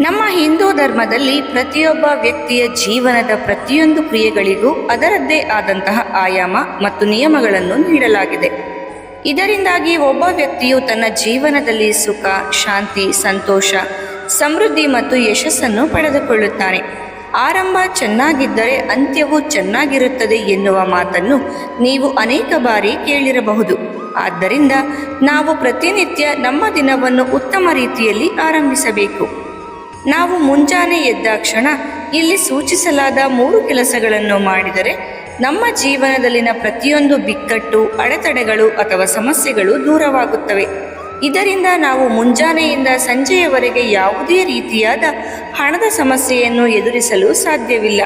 ನಮ್ಮ ಹಿಂದೂ ಧರ್ಮದಲ್ಲಿ ಪ್ರತಿಯೊಬ್ಬ ವ್ಯಕ್ತಿಯ ಜೀವನದ ಪ್ರತಿಯೊಂದು ಕ್ರಿಯೆಗಳಿಗೂ ಅದರದ್ದೇ ಆದಂತಹ ಆಯಾಮ ಮತ್ತು ನಿಯಮಗಳನ್ನು ನೀಡಲಾಗಿದೆ. ಇದರಿಂದಾಗಿ ಒಬ್ಬ ವ್ಯಕ್ತಿಯು ತನ್ನ ಜೀವನದಲ್ಲಿ ಸುಖ, ಶಾಂತಿ, ಸಂತೋಷ, ಸಮೃದ್ಧಿ ಮತ್ತು ಯಶಸ್ಸನ್ನು ಪಡೆದುಕೊಳ್ಳುತ್ತಾನೆ. ಆರಂಭ ಚೆನ್ನಾಗಿದ್ದರೆ ಅಂತ್ಯವೂ ಚೆನ್ನಾಗಿರುತ್ತದೆ ಎನ್ನುವ ಮಾತನ್ನು ನೀವು ಅನೇಕ ಬಾರಿ ಕೇಳಿರಬಹುದು. ಆದ್ದರಿಂದ ನಾವು ಪ್ರತಿನಿತ್ಯ ನಮ್ಮ ದಿನವನ್ನು ಉತ್ತಮ ರೀತಿಯಲ್ಲಿ ಆರಂಭಿಸಬೇಕು. ನಾವು ಮುಂಜಾನೆ ಎದ್ದಾಕ್ಷಣ ಇಲ್ಲಿ ಸೂಚಿಸಲಾದ ಮೂರು ಕೆಲಸಗಳನ್ನು ಮಾಡಿದರೆ ನಮ್ಮ ಜೀವನದಲ್ಲಿನ ಪ್ರತಿಯೊಂದು ಬಿಕ್ಕಟ್ಟು, ಅಡೆತಡೆಗಳು ಅಥವಾ ಸಮಸ್ಯೆಗಳು ದೂರವಾಗುತ್ತವೆ. ಇದರಿಂದ ನಾವು ಮುಂಜಾನೆಯಿಂದ ಸಂಜೆಯವರೆಗೆ ಯಾವುದೇ ರೀತಿಯಾದ ಹಣದ ಸಮಸ್ಯೆಯನ್ನು ಎದುರಿಸಲು ಸಾಧ್ಯವಿಲ್ಲ.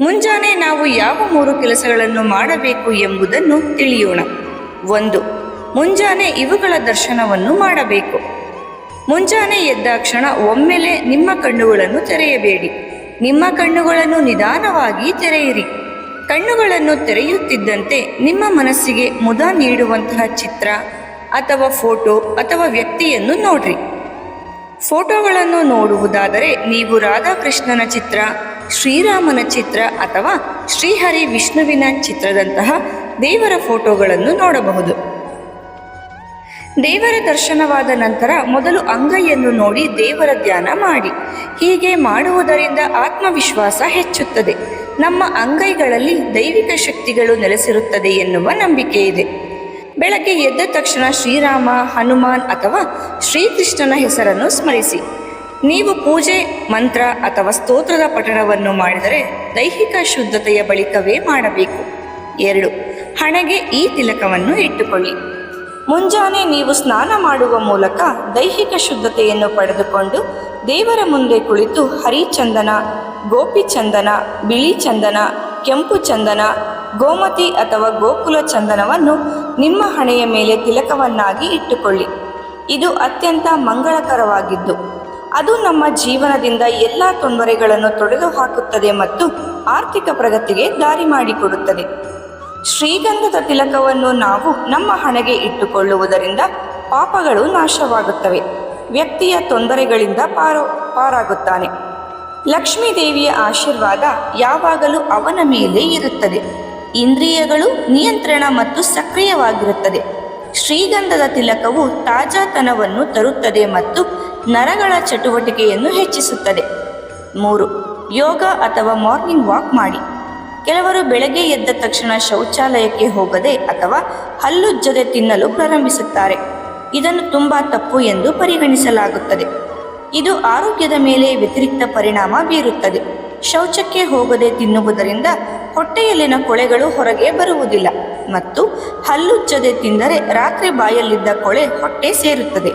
ಮುಂಜಾನೆ ನಾವು ಯಾವ ಮೂರು ಕೆಲಸಗಳನ್ನು ಮಾಡಬೇಕು ಎಂಬುದನ್ನು ತಿಳಿಯೋಣ. ಒಂದು, ಮುಂಜಾನೆ ಇವುಗಳ ದರ್ಶನವನ್ನು ಮಾಡಬೇಕು. ಮುಂಜಾನೆ ಎದ್ದಾಕ್ಷಣ ಒಮ್ಮೆಲೆ ನಿಮ್ಮ ಕಣ್ಣುಗಳನ್ನು ತೆರೆಯಬೇಡಿ. ನಿಮ್ಮ ಕಣ್ಣುಗಳನ್ನು ನಿಧಾನವಾಗಿ ತೆರೆಯಿರಿ. ಕಣ್ಣುಗಳನ್ನು ತೆರೆಯುತ್ತಿದ್ದಂತೆ ನಿಮ್ಮ ಮನಸ್ಸಿಗೆ ಮುದ ನೀಡುವಂತಹ ಚಿತ್ರ ಅಥವಾ ಫೋಟೋ ಅಥವಾ ವ್ಯಕ್ತಿಯನ್ನು ನೋಡ್ರಿ. ಫೋಟೋಗಳನ್ನು ನೋಡುವುದಾದರೆ ನೀವು ರಾಧಾಕೃಷ್ಣನ ಚಿತ್ರ, ಶ್ರೀರಾಮನ ಚಿತ್ರ ಅಥವಾ ಶ್ರೀಹರಿ ವಿಷ್ಣುವಿನ ಚಿತ್ರದಂತಹ ದೇವರ ಫೋಟೋಗಳನ್ನು ನೋಡಬಹುದು. ದೇವರ ದರ್ಶನವಾದ ನಂತರ ಮೊದಲು ಅಂಗೈಯನ್ನು ನೋಡಿ ದೇವರ ಧ್ಯಾನ ಮಾಡಿ. ಹೀಗೆ ಮಾಡುವುದರಿಂದ ಆತ್ಮವಿಶ್ವಾಸ ಹೆಚ್ಚುತ್ತದೆ. ನಮ್ಮ ಅಂಗೈಗಳಲ್ಲಿ ದೈವಿಕ ಶಕ್ತಿಗಳು ನೆಲೆಸಿರುತ್ತದೆ ಎನ್ನುವ ನಂಬಿಕೆ ಇದೆ. ಬೆಳಗ್ಗೆ ಎದ್ದ ತಕ್ಷಣ ಶ್ರೀರಾಮ, ಹನುಮಾನ್ ಅಥವಾ ಶ್ರೀಕೃಷ್ಣನ ಹೆಸರನ್ನು ಸ್ಮರಿಸಿ. ನೀವು ಪೂಜೆ, ಮಂತ್ರ ಅಥವಾ ಸ್ತೋತ್ರದ ಪಠಣವನ್ನು ಮಾಡಿದರೆ ದೈಹಿಕ ಶುದ್ಧತೆಯ ಬಳಿಕವೇ ಮಾಡಬೇಕು. ಎರಡು, ಹಣೆಗೆ ಈ ತಿಲಕವನ್ನು ಇಟ್ಟುಕೊಳ್ಳಿ. ಮುಂಜಾನೆ ನೀವು ಸ್ನಾನ ಮಾಡುವ ಮೂಲಕ ದೈಹಿಕ ಶುದ್ಧತೆಯನ್ನು ಪಡೆದುಕೊಂಡು ದೇವರ ಮುಂದೆ ಕುಳಿತು ಹರಿಚಂದನ ಗೋಪಿ ಚಂದನ ಬಿಳಿ ಚಂದನ ಕೆಂಪು ಚಂದನ ಗೋಮತಿ ಅಥವಾ ಗೋಕುಲ ಚಂದನವನ್ನು ನಿಮ್ಮ ಹಣೆಯ ಮೇಲೆ ತಿಲಕವನ್ನಾಗಿ ಇಟ್ಟುಕೊಳ್ಳಿ. ಇದು ಅತ್ಯಂತ ಮಂಗಳಕರವಾಗಿದ್ದು, ಅದು ನಮ್ಮ ಜೀವನದಿಂದ ಎಲ್ಲ ತೊಂದರೆಗಳನ್ನು ತೊಡೆದು ಹಾಕುತ್ತದೆ ಮತ್ತು ಆರ್ಥಿಕ ಪ್ರಗತಿಗೆ ದಾರಿ ಮಾಡಿಕೊಡುತ್ತದೆ. ಶ್ರೀಗಂಧದ ತಿಲಕವನ್ನು ನಾವು ನಮ್ಮ ಹಣೆಗೆ ಇಟ್ಟುಕೊಳ್ಳುವುದರಿಂದ ಪಾಪಗಳು ನಾಶವಾಗುತ್ತವೆ. ವ್ಯಕ್ತಿಯ ತೊಂದರೆಗಳಿಂದ ಪಾರು, ಪಾರಾಗುತ್ತಾನೆ. ಲಕ್ಷ್ಮೀ ದೇವಿಯ ಆಶೀರ್ವಾದ ಯಾವಾಗಲೂ ಅವನ ಮೇಲೆ ಇರುತ್ತದೆ. ಇಂದ್ರಿಯಗಳು ನಿಯಂತ್ರಣ ಮತ್ತು ಸಕ್ರಿಯವಾಗಿರುತ್ತದೆ. ಶ್ರೀಗಂಧದ ತಿಲಕವು ತಾಜಾತನವನ್ನು ತರುತ್ತದೆ ಮತ್ತು ನರಗಳ ಚಟುವಟಿಕೆಯನ್ನು ಹೆಚ್ಚಿಸುತ್ತದೆ. ಮೂರು, ಯೋಗ ಅಥವಾ ಮಾರ್ನಿಂಗ್ ವಾಕ್ ಮಾಡಿ. ಕೆಲವರು ಬೆಳಗ್ಗೆ ಎದ್ದ ತಕ್ಷಣ ಶೌಚಾಲಯಕ್ಕೆ ಹೋಗದೆ ಅಥವಾ ಹಲ್ಲುಜ್ಜದೆ ತಿನ್ನಲು ಪ್ರಾರಂಭಿಸುತ್ತಾರೆ. ಇದನ್ನು ತುಂಬ ತಪ್ಪು ಎಂದು ಪರಿಗಣಿಸಲಾಗುತ್ತದೆ. ಇದು ಆರೋಗ್ಯದ ಮೇಲೆ ವ್ಯತಿರಿಕ್ತ ಪರಿಣಾಮ ಬೀರುತ್ತದೆ. ಶೌಚಕ್ಕೆ ಹೋಗದೆ ತಿನ್ನುವುದರಿಂದ ಹೊಟ್ಟೆಯಲ್ಲಿನ ಕೊಳೆಗಳು ಹೊರಗೆ ಬರುವುದಿಲ್ಲ ಮತ್ತು ಹಲ್ಲುಜ್ಜದೆ ತಿಂದರೆ ರಾತ್ರಿ ಬಾಯಲ್ಲಿದ್ದ ಕೊಳೆ ಹೊಟ್ಟೆ ಸೇರುತ್ತದೆ.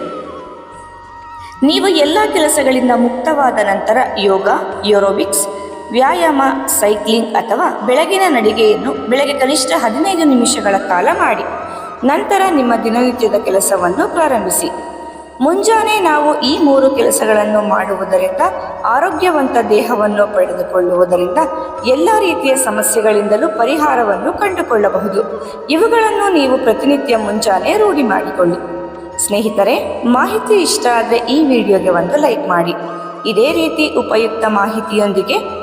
ನೀವು ಎಲ್ಲ ಕೆಲಸಗಳಿಂದ ಮುಕ್ತವಾದ ನಂತರ ಯೋಗ ಯೋರೋಬಿಕ್ಸ್ ವ್ಯಾಯಾಮ, ಸೈಕ್ಲಿಂಗ್ ಅಥವಾ ಬೆಳಗಿನ ನಡಿಗೆಯನ್ನು ಬೆಳಗ್ಗೆ ಕನಿಷ್ಠ ಹದಿನೈದು ನಿಮಿಷಗಳ ಕಾಲ ಮಾಡಿ. ನಂತರ ನಿಮ್ಮ ದಿನನಿತ್ಯದ ಕೆಲಸವನ್ನು ಪ್ರಾರಂಭಿಸಿ. ಮುಂಜಾನೆ ನಾವು ಈ ಮೂರು ಕೆಲಸಗಳನ್ನು ಮಾಡುವುದರಿಂದ, ಆರೋಗ್ಯವಂತ ದೇಹವನ್ನು ಪಡೆದುಕೊಳ್ಳುವುದರಿಂದ ಎಲ್ಲ ರೀತಿಯ ಸಮಸ್ಯೆಗಳಿಂದಲೂ ಪರಿಹಾರವನ್ನು ಕಂಡುಕೊಳ್ಳಬಹುದು. ಇವುಗಳನ್ನು ನೀವು ಪ್ರತಿನಿತ್ಯ ಮುಂಜಾನೆ ರೂಢಿ ಮಾಡಿಕೊಳ್ಳಿ. ಸ್ನೇಹಿತರೆ, ಮಾಹಿತಿ ಇಷ್ಟ ಆದರೆ ಈ ವಿಡಿಯೋಗೆ ಒಂದು ಲೈಕ್ ಮಾಡಿ. ಇದೇ ರೀತಿ ಉಪಯುಕ್ತ ಮಾಹಿತಿಯೊಂದಿಗೆ